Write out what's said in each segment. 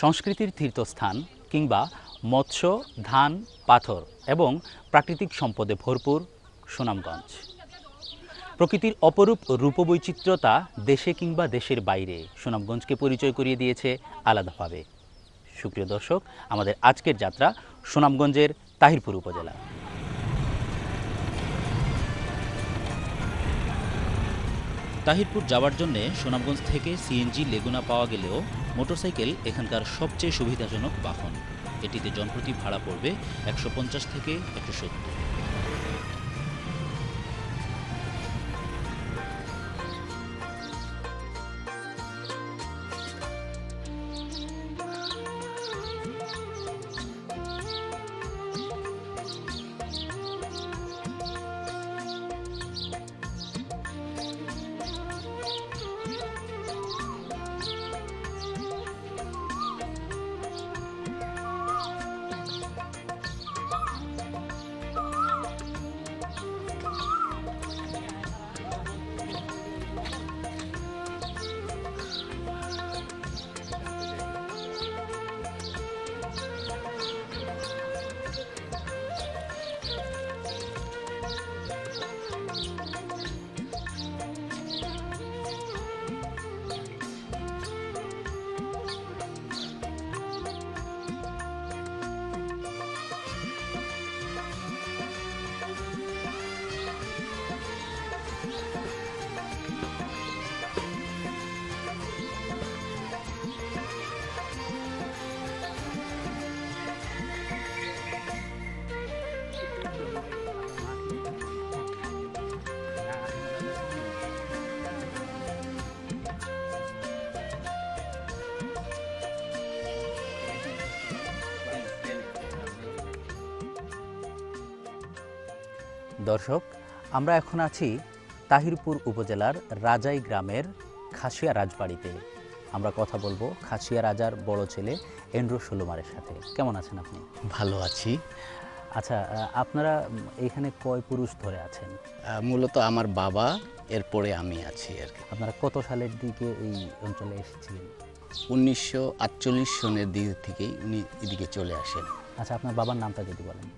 সংস্কৃতির তীর্থস্থান কিংবা মৎস্য, ধান, পাথর এবং প্রাকৃতিক সম্পদে ভরপুর সুনামগঞ্জ। প্রকৃতির অপরূপ রূপবৈচিত্র্যতা দেশে কিংবা দেশের বাইরে সুনামগঞ্জকে পরিচয় করিয়ে দিয়েছে আলাদাভাবে। সুপ্রিয় দর্শক, আমাদের আজকের যাত্রা সুনামগঞ্জের তাহিরপুর উপজেলা তাহিরপুর যাওয়ার জন্য সুনামগঞ্জ থেকে সিএনজি লেগুনা পাওয়া গেলেও মোটরসাইকেল এখানকার সবচেয়ে সুবিধাজনক বাহন। এটিতে জনপ্রতি ভাড়া পড়বে একশো পঞ্চাশ থেকে একশো সত্তর। দর্শক আমরা এখন আছি তাহিরপুর উপজেলার রাজাই গ্রামের খাসিয়া রাজবাড়িতে। আমরা কথা বলব খাসিয়া রাজার বড় ছেলে এন্ড্রু সুলুমারের সাথে। কেমন আছেন আপনি? ভালো আছি। আচ্ছা আপনারা এখানে কয় পুরুষ ধরে আছেন? মূলত আমার বাবা এরপরে আমি আছি আর কি। আপনারা কত সালের দিকে এই অঞ্চলে এসেছিলেন? উনিশশো আটচল্লিশ সনের দিক থেকেই উনি এদিকে চলে আসেন। আচ্ছা আপনার বাবার নামটা যদি বলেন।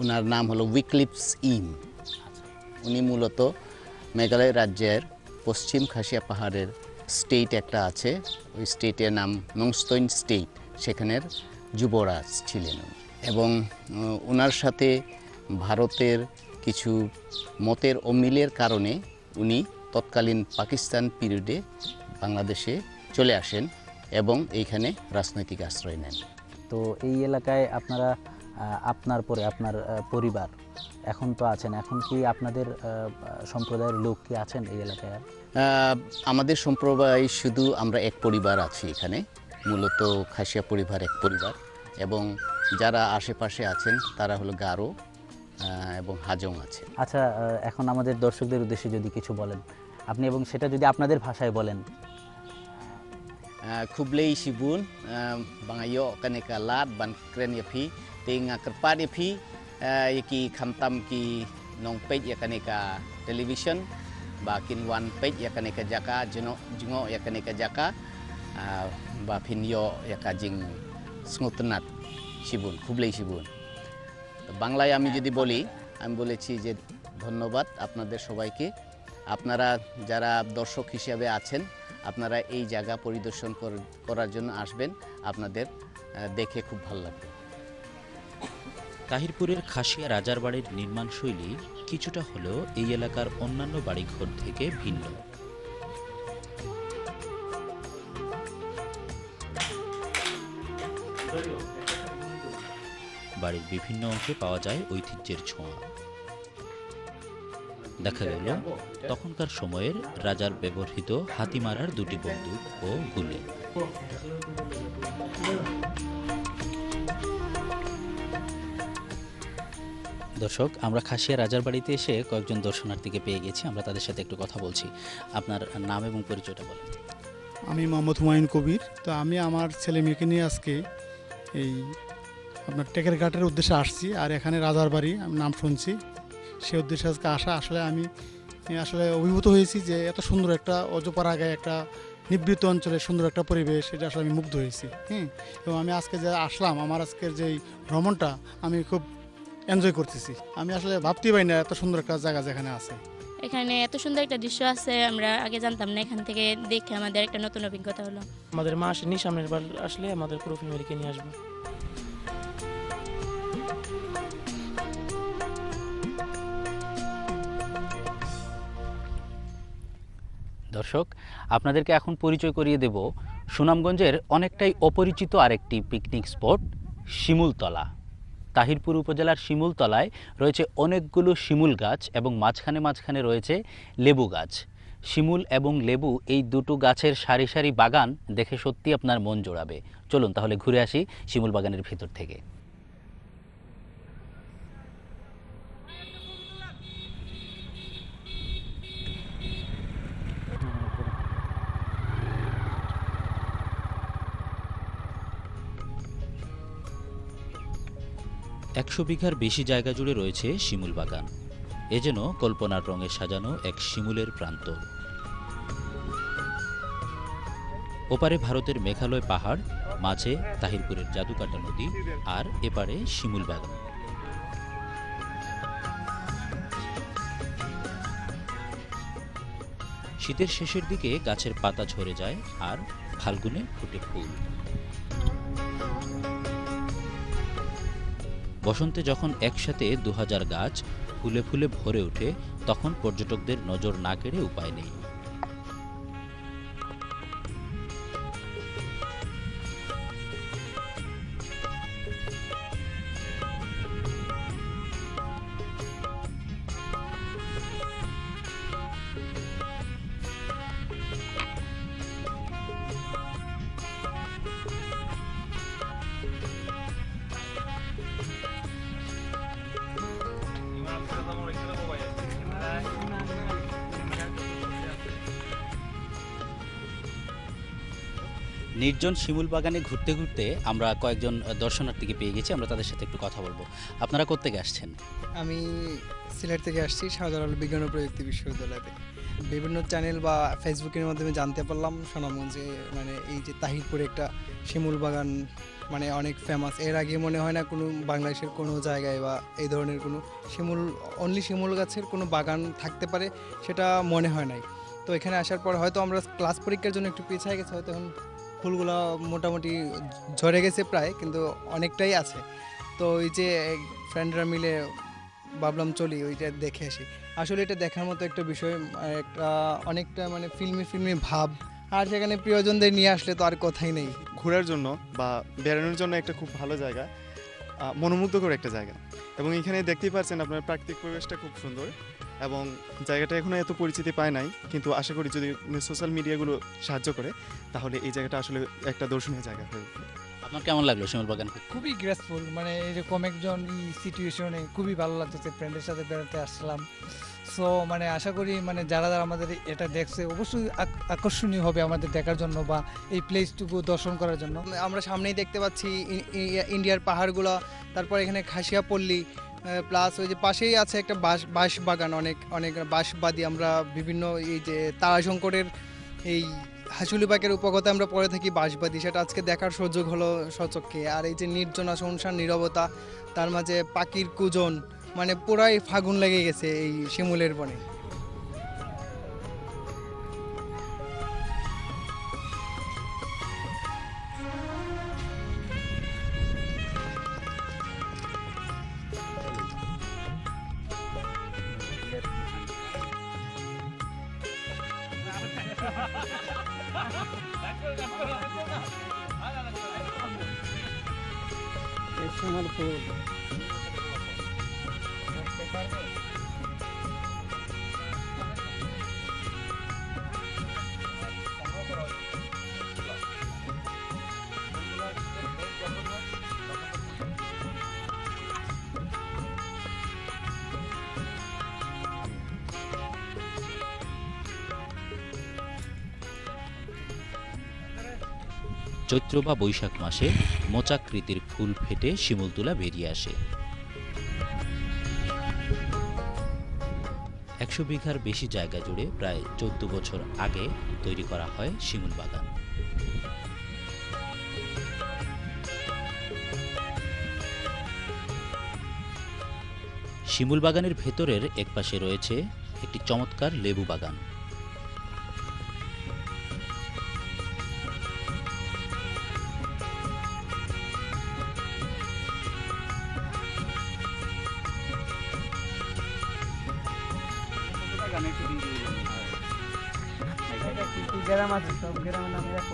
ওনার নাম হলো উইকলিপস ইম। উনি মূলত মেঘালয় রাজ্যের পশ্চিম খাসিয়া পাহাড়ের স্টেট একটা আছে। ওই স্টেটের নাম নংস্তৈন স্টেট সেখানের যুবরাজ ছিলেন এবং ওনার সাথে ভারতের কিছু মতের অমিলের কারণে উনি তৎকালীন পাকিস্তান পিরিয়ডে বাংলাদেশে চলে আসেন এবং এইখানে রাজনৈতিক আশ্রয় নেন। তো এই এলাকায় আপনারা আপনার পরে আপনার পরিবার এখন তো আছেন। এখন কি আপনাদের সম্প্রদায়ের লোক কি আছেন এই এলাকায় আমাদের সম্প্রদায় শুধু আমরা এক পরিবার আছি এখানে মূলত খাসিয়া পরিবার এক পরিবার এবং যারা আশেপাশে আছেন তারা হলো গারো এবং হাজং আছে আচ্ছা এখন আমাদের দর্শকদের উদ্দেশ্যে যদি কিছু বলেন আপনি এবং সেটা যদি আপনাদের ভাষায় বলেন। খুবলেই সিবুন বাঙাইয় কানেকা লাট বান ক্রেন তেঙ্গা kerpat yafi yaki khamtam ki nong page ya kaneka television ba kin wan page ya kaneka jaka jeno jingo ya kaneka jaka ah, ba phin yo ya ka jing স্মুতনাথ শিবুন খুবলেই শিবুন বাংলায় আমি যদি বলি আমি বলেছি যে ধন্যবাদ আপনাদের সবাইকে আপনারা যারা দর্শক হিসেবে আছেন আপনারা এই জায়গা পরিদর্শন করার জন্য আসবেন আপনাদের দেখে খুব ভালো লাগবে তাহিরপুরের খাসিয়া রাজার বাড়ির নির্মাণ শৈলী কিছুটা হলেও এই এলাকার অন্যান্য বাড়িঘর থেকে ভিন্ন। বাড়ির বিভিন্ন অংশে পাওয়া যায় ঐতিহ্যের ছোঁয়া। দেখা গেল, তখনকার সময়ের রাজার ব্যবহৃত হাতিমারার দুটি বন্দুক ও গুলি। দর্শক, আমরা খাসিয়া রাজার বাড়িতে এসে কয়েকজন দর্শনার্থীকে পেয়ে গেছি। আমরা তাদের সাথে একটু কথা বলছি। আপনার নাম এবং পরিচয়টা বলেন। আমি মোহাম্মদ হুমায়ুন কবির। তো আমি আমার ছেলে মেয়েকে নিয়ে আজকে এই আপনার টেকের ঘাটের উদ্দেশ্যে আসছি। আর এখানে রাজার বাড়ি, আমি নাম শুনছি। সে উদ্দেশ্যে আজকে আসা। আসলে আমি আসলে অভিভূত হয়েছি যে এত সুন্দর একটা অজপাড়া গায়ে একটা নিবৃত অঞ্চলে সুন্দর একটা পরিবেশ। এটা আসলে আমি মুগ্ধ হয়েছি। হ্যাঁ এবং আমি আজকে যে আসলাম, আমার আজকের যে ভ্রমণটা, আমি খুব এনজয় করতেছি। আমি আসলে ভাবতেই পারি না এত সুন্দর একটা জায়গা যেখানে আছে। এখানে এত সুন্দর একটা দৃশ্য আছে আমরা আগে জানতাম না এখান থেকে দেখে আমাদের একটা নতুন অভিজ্ঞতা হলো। আমাদের মা আসেনি সামনের বার আসলে আমাদের পুরো ফ্যামিলিকে নিয়ে আসব। দর্শক আপনাদেরকে এখন পরিচয় করিয়ে দেব সুনামগঞ্জের অনেকটাই অপরিচিত আরেকটি পিকনিক স্পট শিমুলতলা। তাহিরপুর উপজেলার শিমুলতলায় রয়েছে অনেকগুলো শিমুল গাছ এবং মাঝখানে মাঝখানে রয়েছে লেবু গাছ। শিমুল এবং লেবু এই দুটো গাছের সারি সারি বাগান দেখে সত্যি আপনার মন জোড়াবে। চলুন তাহলে ঘুরে আসি শিমুল বাগানের ভিতর থেকে। একশো বিঘার বেশি জায়গা জুড়ে রয়েছে শিমুল বাগান। এ যেন কল্পনার রঙে সাজানো এক শিমুলের প্রান্ত। ওপারে ভারতের মেঘালয় পাহাড়, মাঝে তাহিরপুরের জাদুকাটা নদী আর এপারে শিমুল বাগান। শীতের শেষের দিকে গাছের পাতা ঝরে যায় আর ফাল্গুনে ফুটে ফুল। বসন্তে যখন একসাথে দু হাজার গাছ ফুলে ফুলে ভরে ওঠে, তখন পর্যটকদের নজর না কেড়ে উপায় নেই। নির্জন শিমুল বাগানে ঘুরতে ঘুরতে আমরা কয়েকজন দর্শনার্থীকে পেয়ে গেছি, আমরা তাদের সাথে একটু কথা বলব। আপনারা কোত্থেকে আসছেন? আমি সিলেট থেকে আসছি শাহজালাল বিজ্ঞান ও প্রযুক্তি বিশ্ববিদ্যালয় থেকে বিভিন্ন চ্যানেল বা ফেসবুকের মাধ্যমে জানতে পারলাম সুনামগঞ্জে মানে এই যে তাহিরপুরে একটা শিমুল বাগান মানে অনেক ফেমাস এর আগে মনে হয় না কোনো বাংলাদেশের কোনো জায়গায় বা এই ধরনের কোনো শিমুল অনলি শিমুল গাছের কোনো বাগান থাকতে পারে, সেটা মনে হয় নাই। তো এখানে আসার পর হয়তো আমরা ক্লাস পরীক্ষার জন্য একটু পিছিয়ে গেছি, হয়তো এখন ফুলগুলো মোটামুটি ঝরে গেছে প্রায়, কিন্তু অনেকটাই আছে। তো ওই যে ফ্রেন্ডরা মিলে ভাবলাম চলি, ওইটা দেখে আসি। আসলে এটা দেখার মতো একটা বিষয় একটা অনেকটা মানে ফিল্মি ফিল্মি ভাব। আর সেখানে প্রিয়জনদের নিয়ে আসলে তো আর কথাই নেই। ঘোরার জন্য বা বেড়ানোর জন্য একটা খুব ভালো জায়গা মনোমুগ্ধকর একটা জায়গা। এবং এখানে দেখতেই পাচ্ছেন আপনার প্রাকৃতিক পরিবেশটা খুব সুন্দর। এবং জায়গাটা এখনও এত পরিচিতি পায় নাই কিন্তু আশা করি যদি সোশ্যাল মিডিয়াগুলো সাহায্য করে তাহলে এই জায়গাটা আসলে একটা দর্শনীয় জায়গা হয়ে উঠবে। আপনার কেমন লাগল শিমুল বাগান খুবই গ্রেসফুল মানে এরকম একজন সিচুয়েশনে খুবই ভালো লাগতেছে ফ্রেন্ডের সাথে বেড়াতে আসলাম। সো মানে আশা করি মানে যারা যারা আমাদের এটা দেখছে অবশ্যই আক- আকর্ষণীয় হবে আমাদের দেখার জন্য বা এই প্লেসটুকু দর্শন করার জন্য। আমরা সামনেই দেখতে পাচ্ছি ইন্ডিয়ার পাহাড়গুলো তারপর এখানে খাসিয়া পল্লী প্লাস ওই যে পাশেই আছে একটা বাঁশ বাঁশ বাগান, অনেক অনেক বাঁশবাদী আমরা বিভিন্ন এই যে তারাশঙ্করের এই হাসুলিবাগের উপকথা আমরা পড়ে থাকি বাঁশবাদী। সেটা আজকে দেখার সুযোগ হলো সচক্ষে আর এই যে নির্জনা সংসার নিরবতা, তার মাঝে পাখির কুজন মানে পুরাই ফাগুন লেগে গেছে এই শিমুলের বনে। চৈত্র বা বৈশাখ মাসে মোচাকৃতির ফুল ফেটে শিমুল তুলা বেরিয়ে আসে। একশো বিঘার বেশি জায়গা জুড়ে প্রায় চোদ্দ বছর আগে তৈরি করা হয় শিমুল বাগান। শিমুল বাগানের ভেতরের একপাশে রয়েছে একটি চমৎকার লেবু বাগান। গ্রাম আছে, সব গ্রামের নামে এক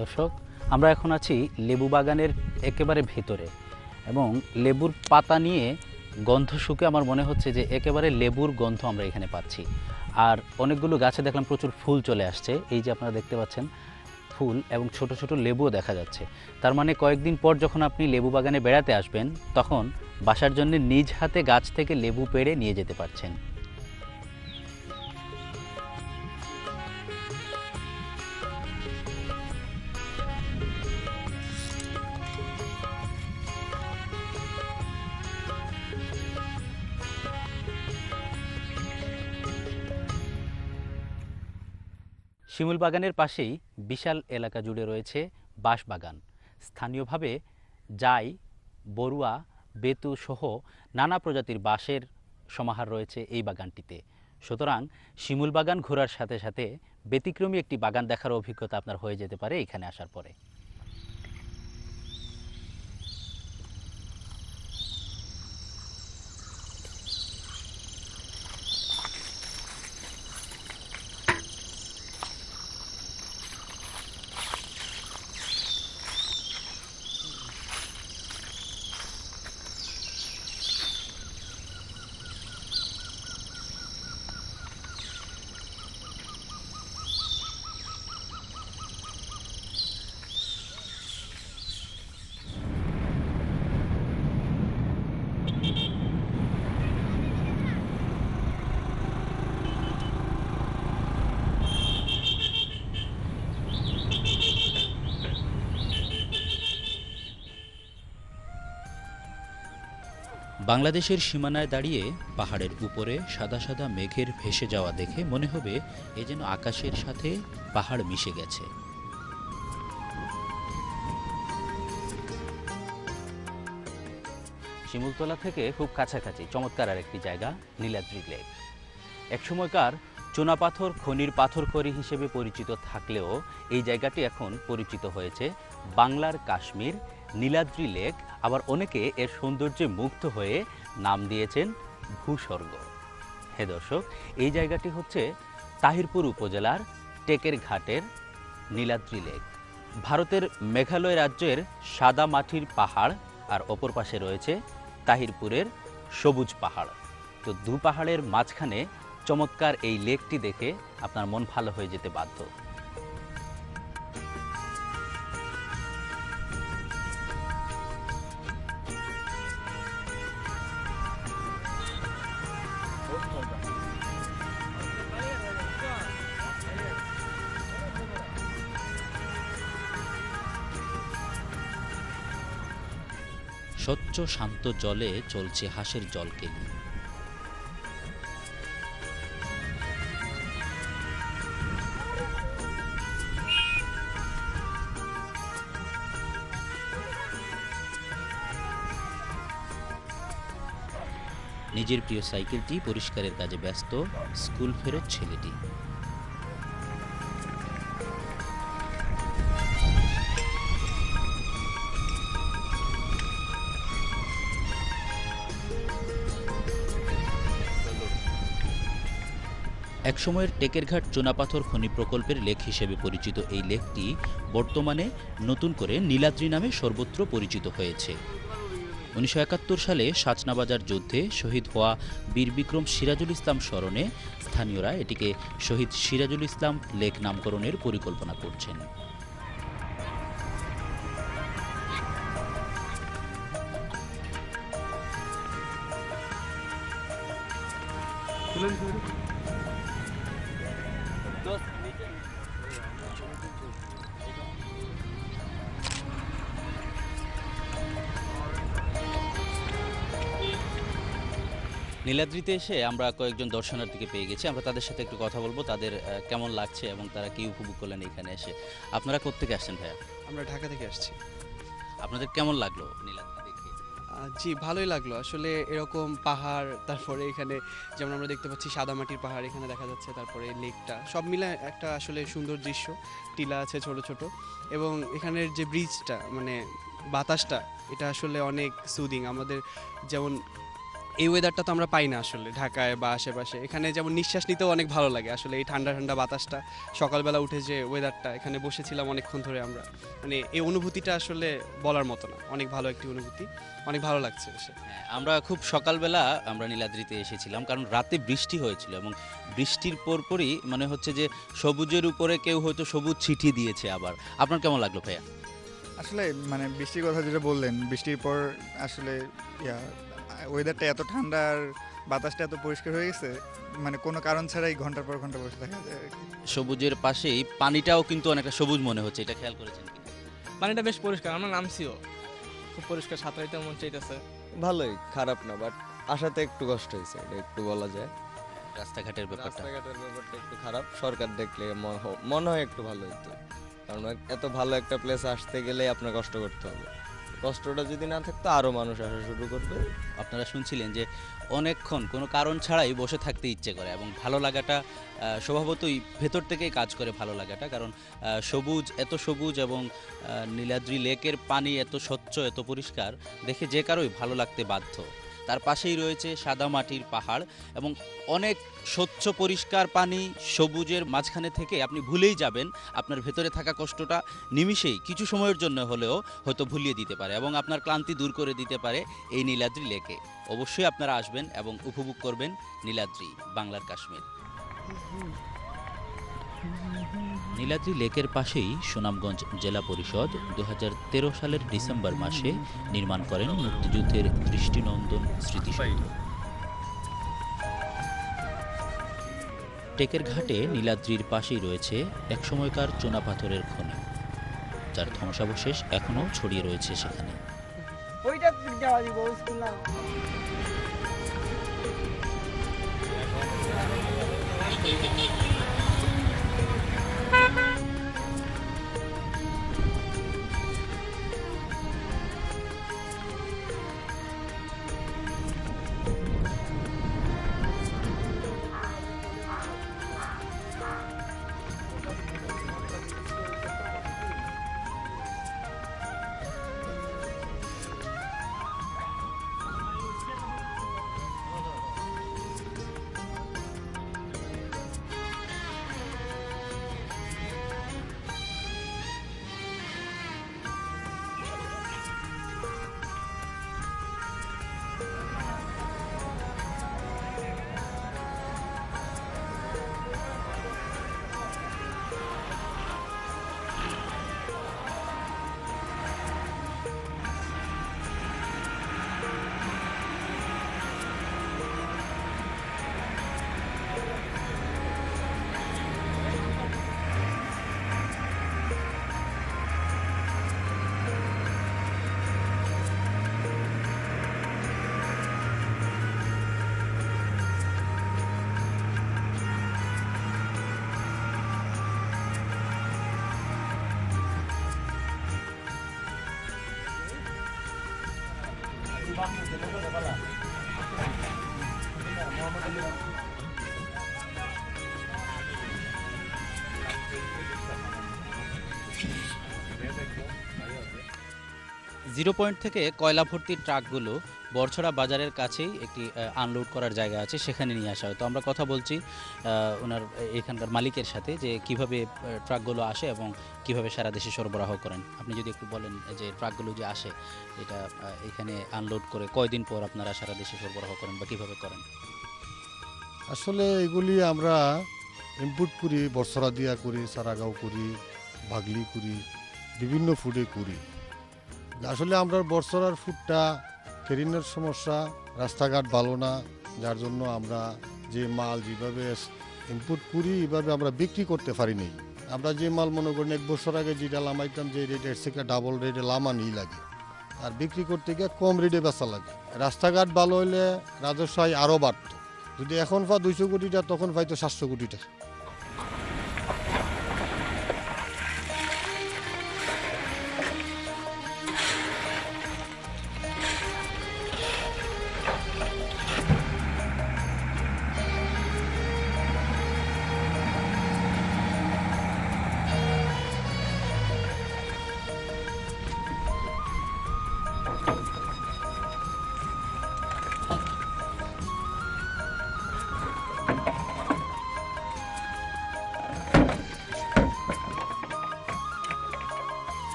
দর্শক, আমরা এখন আছি লেবু বাগানের একেবারে ভেতরে এবং লেবুর পাতা নিয়ে গন্ধ শুকে আমার মনে হচ্ছে যে একেবারে লেবুর গন্ধ আমরা এখানে পাচ্ছি। আর অনেকগুলো গাছে দেখলাম প্রচুর ফুল চলে আসছে। এই যে আপনারা দেখতে পাচ্ছেন, ফুল এবং ছোট ছোট লেবুও দেখা যাচ্ছে। তার মানে কয়েকদিন পর যখন আপনি লেবু বাগানে বেড়াতে আসবেন, তখন বাসার জন্য নিজ হাতে গাছ থেকে লেবু পেড়ে নিয়ে যেতে পারছেন। শিমুল বাগানের পাশেই বিশাল এলাকা জুড়ে রয়েছে বাঁশবাগান। স্থানীয়ভাবে জাই, বরুয়া, বেতু সহ নানা প্রজাতির বাঁশের সমাহার রয়েছে এই বাগানটিতে। সুতরাং শিমুল বাগান ঘোরার সাথে সাথে ব্যতিক্রমী একটি বাগান দেখার অভিজ্ঞতা আপনার হয়ে যেতে পারে এখানে আসার পরে। বাংলাদেশের সীমানায় দাঁড়িয়ে পাহাড়ের উপরে সাদা সাদা মেঘের ভেসে যাওয়া দেখে মনে হবে এ যেন আকাশের সাথে পাহাড় মিশে গেছে। শিমুলতলা থেকে খুব কাছাকাছি, চমৎকার আর একটি জায়গা, নীলাদ্রি লেক। একসময়কার চুনাপাথর খনির পাথরখড়ি হিসেবে পরিচিত থাকলেও এই জায়গাটি এখন পরিচিত হয়েছে বাংলার কাশ্মীর নীলাদ্রি লেক, আবার অনেকে এর সৌন্দর্যে মুগ্ধ হয়ে নাম দিয়েছেন ভূস্বর্গ। হে দর্শক, এই জায়গাটি হচ্ছে তাহিরপুর উপজেলার টেকের ঘাটের নীলাদ্রি লেক। ভারতের মেঘালয় রাজ্যের সাদা মাটির পাহাড়, আর অপর পাশে রয়েছে তাহিরপুরের সবুজ পাহাড়। তো দু পাহাড়ের মাঝখানে চমৎকার এই লেকটি দেখে আপনার মন ভালো হয়ে যেতে বাধ্য। স্বচ্ছ, শান্ত জলে চলছে হাঁসের জলকেলি নিজের প্রিয় সাইকেলটি পরিষ্কারের কাজে ব্যস্ত, স্কুল ফেরত ছেলেটি। একসময়ের টেকেরঘাট চুনাপাথর খনি প্রকল্পের লেক হিসেবে পরিচিত এই লেকটি বর্তমানে নতুন করে নীলাদ্রি নামে সর্বত্র পরিচিত হয়েছে। উনিশশো একাত্তর সালে সাচনাবাজার যুদ্ধে শহীদ হওয়া বীর বিক্রম সিরাজুল ইসলাম স্মরণে স্থানীয়রা এটিকে শহীদ সিরাজুল ইসলাম লেক নামকরণের পরিকল্পনা করছেন। নীলাদ্রিতে এসে আমরা কয়েকজন দর্শনার্থীকে পেয়ে গেছি। আমরা তাদের সাথে একটু কথা বলব তাদের কেমন লাগছে এবং তারা কি উপভোগ করলেন এখানে এসে। আপনারা কোত্থেকে আসছেন ভাইয়া? আমরা ঢাকা থেকে আসছি। আপনাদের কেমন লাগল নীলাদ্রি দেখে? জি ভালোই লাগল। আসলে এরকম পাহাড় তারপরে এখানে যেমন আমরা দেখতে পাচ্ছি সাদা মাটির পাহাড় এখানে দেখা যাচ্ছে তারপরে লেকটা সব মিলে একটা আসলে সুন্দর দৃশ্য। টিলা আছে ছোট ছোট। এবং এখানের যে ব্রিজটা মানে বাতাসটা এটা আসলে অনেক সুদিং আমাদের যেমন এই ওয়েদারটা তো আমরা পাই না আসলে ঢাকায় বা আশেপাশে। এখানে যেমন নিঃশ্বাস নিতেও অনেক ভালো লাগে আসলে এই ঠান্ডা ঠান্ডা বাতাসটা। সকালবেলা উঠে যে ওয়েদারটা এখানে বসেছিলাম অনেকক্ষণ ধরে আমরা। মানে এই অনুভূতিটা আসলে বলার মতো না। অনেক ভালো একটি অনুভূতি অনেক ভালো লাগছে এসে। হ্যাঁ, আমরা খুব সকালবেলা আমরা নীলাদ্রিতে এসেছিলাম কারণ রাতে বৃষ্টি হয়েছিল এবং বৃষ্টির পরপরই মানে হচ্ছে যে সবুজের উপরে কেউ হয়তো সবুজ ছিটিয়ে দিয়েছে আবার। আপনার কেমন লাগল ভাইয়া? আসলে মানে বৃষ্টির কথা যেটা বললেন বৃষ্টির পর আসলে ইয়া ওয়েদারটা এত ঠান্ডা আর বাতাসটা এত পরিষ্কার হয়ে গেছে মানে কোনো কারণ ছাড়াই ঘণ্টার পর ঘণ্টা বসে থাকা যায় আর কি। সবুজের পাশেই পানিটাও কিন্তু অনেকটা সবুজ মনে হচ্ছে এটা খেয়াল করেছেন কি? পানিটা বেশ পরিষ্কার আমরা নামছিও। খুব পরিষ্কার সাঁতরাইতে মন চাইতেছে। ভালোই খারাপ না বাট আসাতে একটু কষ্ট হয়েছে এটা একটু বলা যায়। রাস্তাঘাটের ব্যাপারটা। রাস্তাঘাটের ব্যাপারটা একটু খারাপ সরকার দেখলে মনে মনে হয় একটু ভালো হতো কারণ এত ভালো একটা প্লেস আসতে গেলে আপনার কষ্ট করতে হবে। কষ্টটা যদি না থাকতো আরও মানুষ আসা শুরু করবে। আপনারা শুনছিলেন যে অনেকক্ষণ কোনো কারণ ছাড়াই বসে থাকতে ইচ্ছে করে এবং ভালো লাগাটা স্বভাবতই ভেতর থেকেই কাজ করে ভালো লাগাটা। কারণ সবুজ, এত সবুজ এবং নীলাদ্রি লেকের পানি এত স্বচ্ছ, এত পরিষ্কার, দেখে যে কারোই ভালো লাগতে বাধ্য। তার পাশেই রয়েছে সাদা মাটির পাহাড় এবং অনেক স্বচ্ছ পরিষ্কার পানি সবুজের মাঝখানে থেকে আপনি ভুলেই যাবেন, আপনার ভেতরে থাকা কষ্টটা নিমিষেই কিছু সময়ের জন্য হলেও হয়তো ভুলিয়ে দিতে পারে এবং আপনার ক্লান্তি দূর করে দিতে পারে এই নীলাদ্রি লেকে। অবশ্যই আপনারা আসবেন এবং উপভোগ করবেন নীলাদ্রি, বাংলার কাশ্মীর। নীলাদ্রি লেকের পাশেই সুনামগঞ্জ জেলা পরিষদ দু হাজার তেরো সালের ডিসেম্বর মাসে নির্মাণ করেন মুক্তিযুদ্ধের দৃষ্টিনন্দন স্মৃতিসৌধ টেকের ঘাটে নীলাদ্রির পাশেই রয়েছে একসময়কার চুনাপাথরের খনি, যার ধ্বংসাবশেষ এখনও ছড়িয়ে রয়েছে সেখানে। জিরো পয়েন্ট থেকে কয়লা ভর্তির ট্রাকগুলো বরছড়া বাজারের কাছেই একটি আনলোড করার জায়গা আছে, সেখানে নিয়ে আসা হয়। তো আমরা কথা বলছি ওনার এখানকার মালিকের সাথে যে কীভাবে ট্রাকগুলো আসে এবং কীভাবে সারা দেশে সরবরাহ করেন। আপনি যদি একটু বলেন যে ট্রাকগুলো যে আসে, এটা এখানে আনলোড করে কয়দিন পর আপনারা সারা দেশে সরবরাহ করেন বা কীভাবে করেন? আসলে এগুলি আমরা ইনপুট করি বর্ষরা দিয়া করি সারাগাঁও করি ভাগলি করি, বিভিন্ন ফুডে করি। আসলে আমরা বর্ষরার ফুডটা ট্রেনের সমস্যা, রাস্তাঘাট ভালো না, যার জন্য আমরা যে মাল যেভাবে ইনপুট করি, এভাবে আমরা বিক্রি করতে পারি নাই। আমরা যে মাল মনে করেন এক বছর আগে যেটা লামাইতাম, যে রেটের থেকে ডাবল রেটে লামানি লাগে। আর বিক্রি করতে গিয়ে কম রেটে বেচা লাগে। রাস্তাঘাট ভালো হইলে রাজস্ব আরও বাড়তো। যদি এখন পা দুইশো কোটিটা তখন পাইতো সাতশো কোটিটা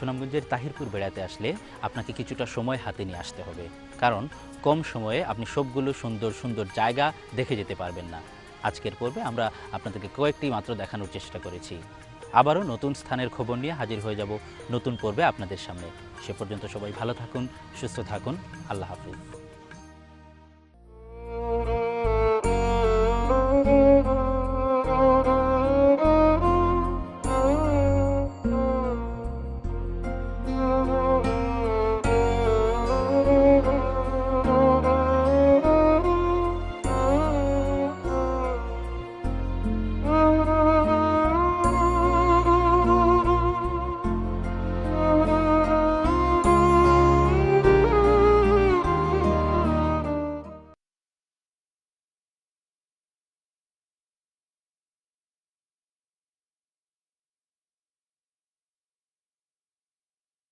সুনামগঞ্জের তাহিরপুর বেড়াতে আসলে আপনাকে কিছুটা সময় হাতে নিয়ে আসতে হবে। কারণ কম সময়ে আপনি সবগুলো সুন্দর সুন্দর জায়গা দেখে যেতে পারবেন না। আজকের পর্বে আমরা আপনাদেরকে কয়েকটি মাত্র দেখানোর চেষ্টা করেছি। আবারও নতুন স্থানের খবর নিয়ে হাজির হয়ে যাব নতুন পর্বে আপনাদের সামনে। সে পর্যন্ত সবাই ভালো থাকুন, সুস্থ থাকুন। আল্লাহ হাফিজ।